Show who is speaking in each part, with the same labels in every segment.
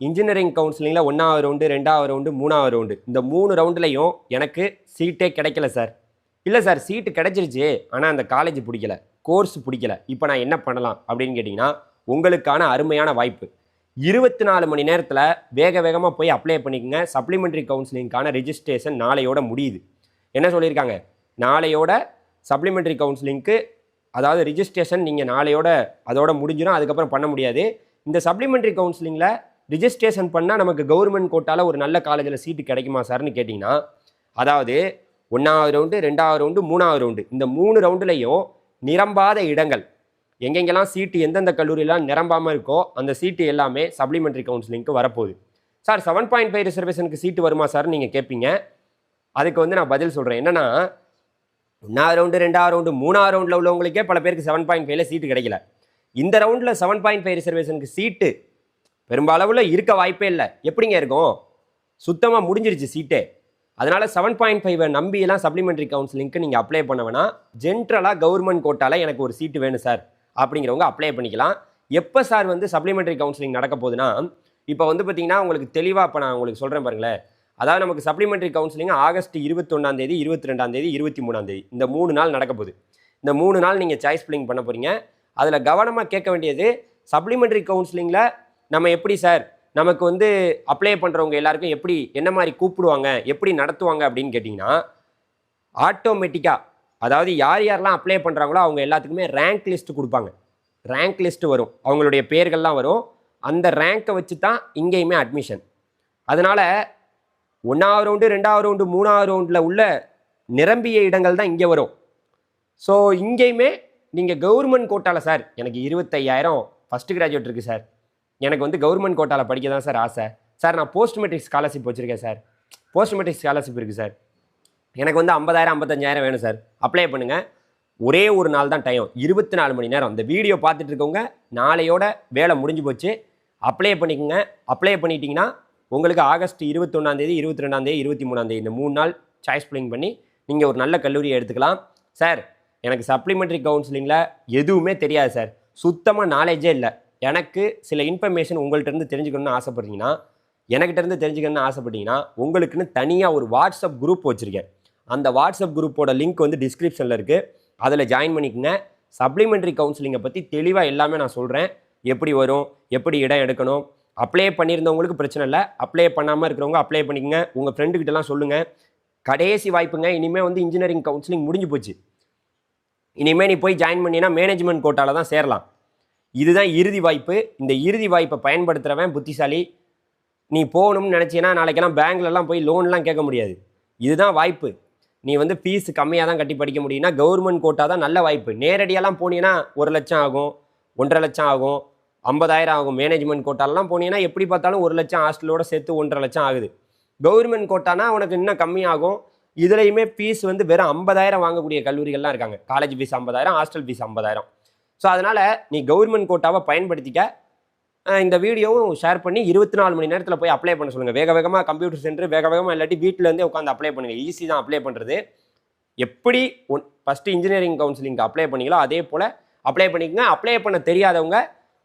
Speaker 1: Engineering கவுன்சிலிங்கில் ஒன்றாவது round ரெண்டாவது ரவுண்டு மூணாவது ரவுண்டு இந்த மூணு ரவுண்டுலையும் எனக்கு சீட்டே கிடைக்கல சார் இல்லை சார் சீட்டு கிடைச்சிருச்சு. ஆனால் அந்த காலேஜ் பிடிக்கல. கோர்ஸ் பிடிக்கல. இப்போ நான் என்ன பண்ணலாம் அப்படின்னு கேட்டிங்கன்னா உங்களுக்கான அருமையான வாய்ப்பு. இருபத்தி நாலு மணி நேரத்தில் வேக வேகமாக போய் அப்ளை பண்ணிக்கோங்க. சப்ளிமெண்ட்ரி கவுன்சிலிங்கான ரிஜிஸ்ட்ரேஷன் நாளையோட முடியுது. என்ன சொல்லியிருக்காங்க? நாளையோட சப்ளிமெண்ட்ரி கவுன்சிலிங்க்கு அதாவது ரிஜிஸ்ட்ரேஷன் நீங்கள் நாளையோட அதோட முடிஞ்சிடும் அதுக்கப்புறம் பண்ண முடியாது. இந்த சப்ளிமெண்ட்ரி கவுன்சிலிங்கில் ரிஜிஸ்ட்ரேஷன் பண்ணால் நமக்கு கவர்மெண்ட் கோட்டால ஒரு நல்ல காலேஜில் சீட்டு கிடைக்குமா சார்னு கேட்டிங்கன்னா அதாவது ஒன்றாவது ரவுண்டு ரெண்டாவது ரவுண்டு மூணாவது ரவுண்டு இந்த மூணு ரவுண்டுலையும் நிரம்பாத இடங்கள். எங்கெங்கெல்லாம் சீட்டு எந்தெந்த கல்லூரியெல்லாம் நிரம்பாமல் இருக்கோ அந்த சீட்டு எல்லாமே சப்ளிமெண்ட்ரி கவுன்சிலிங்க்கு வரப்போகுது. சார் செவன் பாயிண்ட் ஃபைவ் ரிசர்வேஷனுக்கு சீட்டு வருமா சார் நீங்கள் கேட்பீங்க அதுக்கு வந்து நான் பதில் சொல்கிறேன் என்னன்னா ஒன்றாவது ரவுண்டு ரெண்டாவது ரவுண்டு மூணாவது ரவுண்டில் உள்ளவங்களுக்கே பல பேருக்கு செவன் பாயிண்ட் ஃபைவ்ல சீட்டு கிடைக்கல. இந்த ரவுண்டில் செவன் பாயிண்ட் ஃபைவ் ரிசர்வேஷனுக்கு சீட்டு பெரும்பாலவில் இருக்க வாய்ப்பே இல்லை. எப்படிங்க இருக்கும்? சுத்தமாக முடிஞ்சிருச்சு சீட்டே அதனால் செவன் பாயிண்ட் ஃபைவை நம்பியெல்லாம் சப்ளிமெண்ட்ரி கவுன்சிலிங்க்கு நீங்கள் அப்ளை பண்ண வேணாம். ஜென்ரலாக கவர்மெண்ட் கோட்டால எனக்கு ஒரு சீட்டு வேணும் சார் அப்படிங்கிறவங்க அப்ளை பண்ணிக்கலாம். எப்போ சார் வந்து சப்ளிமெண்ட்ரி கவுன்சிலிங் நடக்க போகுதுன்னா இப்போ வந்து பார்த்தீங்கன்னா உங்களுக்கு தெளிவாக இப்போ நான் உங்களுக்கு சொல்கிறேன் பாருங்களேன். அதாவது நமக்கு சப்ளிமெண்ட்ரி கவுன்சிலிங் ஆகஸ்ட் இருபத்தொன்னாம் தேதி இருபத்தி ரெண்டாம் தேதி இருபத்தி மூணாம் தேதி. இந்த மூணு நாள் நடக்க போகுது. இந்த மூணு நாள் நீங்கள் சாய்ஸ் ஃபில்லிங் பண்ண போகிறீங்க அதில் கவனமாக கேட்க வேண்டியது சப்ளிமெண்ட்ரி கவுன்சிலிங்கில் நம்ம எப்படி சார்? நமக்கு வந்து அப்ளை பண்ணுறவங்க எல்லாருக்கும் எப்படி என்ன மாதிரி கூப்பிடுவாங்க எப்படி நடத்துவாங்க அப்படின்னு கேட்டிங்கன்னா ஆட்டோமேட்டிக்காக அதாவது யார் யாரெல்லாம் அப்ளை பண்ணுறாங்களோ அவங்க எல்லாத்துக்குமே ரேங்க் லிஸ்ட் கொடுப்பாங்க. ரேங்க் லிஸ்ட் வரும். அவங்களுடைய பேர்கள்லாம் வரும். அந்த ரேங்க்கை வச்சு தான் இங்கேயுமே அட்மிஷன் அதனால் ஒன்றாவது ரவுண்டு ரெண்டாவது ரவுண்டு மூணாவது ரவுண்டில் உள்ள நிரம்பிய இடங்கள் தான் இங்கே வரும். ஸோ இங்கேயுமே நீங்கள் கவர்மெண்ட் கோட்டாவில் சார் எனக்கு இருபத்தையாயிரம் ஃபஸ்ட்டு கிராஜுவேட் இருக்குது சார். எனக்கு வந்து கவர்மெண்ட் கோட்டாவில் படிக்க தான் சார் ஆசை. சார் நான் போஸ்ட் மெட்ரிக் ஸ்காலர்ஷிப் வச்சுருக்கேன் சார் போஸ்ட் மெட்ரிக் ஸ்காலர்ஷிப் இருக்குது சார் எனக்கு வந்து ஐம்பதாயிரம் ஐம்பத்தஞ்சாயிரம் வேணும் சார் அப்ளை பண்ணுங்கள் ஒரே ஒரு நாள் தான் டைம் இருபத்தி நாலு மணி நேரம். அந்த வீடியோ பார்த்துட்டு இருக்கவங்க நாளையோட வேலை முடிஞ்சு போச்சு. அப்ளை பண்ணிக்கோங்க. அப்ளை பண்ணிட்டீங்கன்னா உங்களுக்கு ஆகஸ்ட் இருபத்தொன்னாந்தேதி இருபத்தி ரெண்டாந்தேதி இருபத்தி மூணாந்தேதி இந்த மூணு நாள் சாய்ஸ் பிளிங் பண்ணி நீங்கள் ஒரு நல்ல கல்லூரியை எடுத்துக்கலாம். சார் எனக்கு சப்ளிமெண்ட்ரி கவுன்சிலிங்கில் எதுவுமே தெரியாது சார் சுத்தமாக நாலேஜே இல்லை. எனக்கு சில இன்ஃபர்மேஷன் உங்கள்கிட்ட இருந்து தெரிஞ்சுக்கணும்னு ஆசைப்பட்றீங்கன்னா எனக்கிட்ட இருந்து தெரிஞ்சுக்கணும்னு ஆசைப்பட்டீங்கன்னா உங்களுக்குன்னு தனியாக ஒரு வாட்ஸ்அப் குரூப் வச்சுருக்கேன். அந்த வாட்ஸ்அப் குரூப்போட லிங்க் வந்து டிஸ்கிரிப்ஷனில் இருக்குது அதில் ஜாயின் பண்ணிக்கோங்க. சப்ளிமெண்ட்ரி கவுன்சிலிங்கை பற்றி தெளிவாக எல்லாமே நான் சொல்கிறேன் எப்படி வரும் எப்படி இடம் எடுக்கணும் அப்ளை பண்ணியிருந்தவங்களுக்கு பிரச்சனை இல்லை. அப்ளை பண்ணாமல் இருக்கிறவங்க அப்ளை பண்ணிக்கங்க. உங்கள் ஃப்ரெண்டுக்கிட்டலாம் சொல்லுங்கள் கடைசி வாய்ப்புங்க. இனிமேல் வந்து இன்ஜினியரிங் கவுன்சிலிங் முடிஞ்சு போச்சு. இனிமேல் நீ போய் ஜாயின் பண்ணினா மேனேஜ்மெண்ட் கோட்டாவில் தான் சேரலாம். இதுதான் இறுதி வாய்ப்பு. இந்த இறுதி வாய்ப்பை பயன்படுத்துகிறவன் புத்திசாலி. நீ போகணும்னு நினச்சின்னா நாளைக்கெல்லாம் பேங்க்லலாம் போய் லோன்லாம் கேட்க முடியாது. இதுதான் வாய்ப்பு. நீ வந்து ஃபீஸ் கம்மியாக தான் கட்டி படிக்க முடியும்னா கவர்மெண்ட் கோட்டா தான் நல்ல வாய்ப்பு. நேரடியாலாம் போனீங்கன்னா ஒரு லட்சம் ஆகும் ஒன்றரை லட்சம் ஆகும் ஐம்பதாயிரம் ஆகும். மேனேஜ்மெண்ட் கோட்டாலலாம் போனீங்கன்னா எப்படி பார்த்தாலும் ஒரு லட்சம் ஹாஸ்டலோட சேர்த்து ஒன்றரை லட்சம் ஆகுது. கவர்மெண்ட் கோட்டானா உனக்கு இன்னும் கம்மியாகும். இதுலேயுமே ஃபீஸ் வந்து வெறும் ஐம்பதாயிரம் வாங்கக்கூடிய கல்லூரிகள்லாம் இருக்காங்க. காலேஜ் ஃபீஸ் ஐம்பதாயிரம் ஹாஸ்டல் ஃபீஸ் ஐம்பதாயிரம். ஸோ அதனால் நீ கவர்மெண்ட் கோட்டாவை பயன்படுத்திக்க. இந்த வீடியோவும் ஷேர் பண்ணி இருபத்தி நாலு மணி நேரத்தில் போய் அப்ளை பண்ண சொல்லுங்கள் வேக வேகமாக கம்ப்யூட்டர் சென்டர் வேக வேகமாக இல்லாட்டி வீட்டிலேருந்தே உட்காந்து அப்ளை பண்ணுங்கள் ஈஸி தான் அப்ளை பண்ணுறது எப்படி ஒன் ஃபஸ்ட்டு இன்ஜினியரிங் கவுன்சிலிங்க்கு அப்ளை பண்ணிக்கலாம் அதே போல் அப்ளை பண்ணிக்கங்க. அப்ளை பண்ண தெரியாதவங்க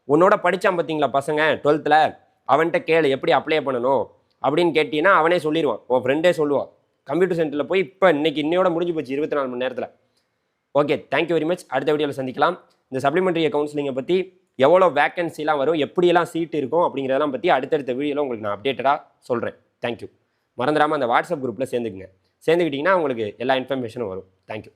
Speaker 1: உன்னோட படித்தான் பார்த்தீங்களா பசங்க டுவெல்த்தில் அவன்கிட்ட கேளு எப்படி அப்ளை பண்ணணும்? அப்படின்னு கேட்டீங்கன்னா அவனே சொல்லிடுவான் உன் ஃப்ரெண்டே சொல்லுவான். கம்ப்யூட்டர் சென்டரில் போய் இப்போ இன்றைக்கி இன்னையோட முடிஞ்சு போச்சு இருபத்தி நாலு மணி நேரத்தில். ஓகே தேங்க்யூ வெரி மச் அடுத்த வீடியோவில் சந்திக்கலாம். இந்த சப்ளிமெண்ட்ரி கவுன்சிலிங்கை பற்றி எவ்வளோ வேக்கன்சிலாம் வரும் எப்படியெல்லாம் சீட் இருக்கும் அப்படிங்கிறதெல்லாம் பற்றி அடுத்தடுத்த வீடியோவில் உங்களுக்கு நான் அப்டேட்டடாக சொல்கிறேன் தேங்க்யூ மறந்துடாமல் அந்த வாட்ஸ்அப் குரூப்பில் சேர்ந்துக்குங்க. சேர்ந்துக்கிட்டிங்கன்னா உங்களுக்கு எல்லா இன்ஃபர்மேஷனும் வரும். தேங்க்யூ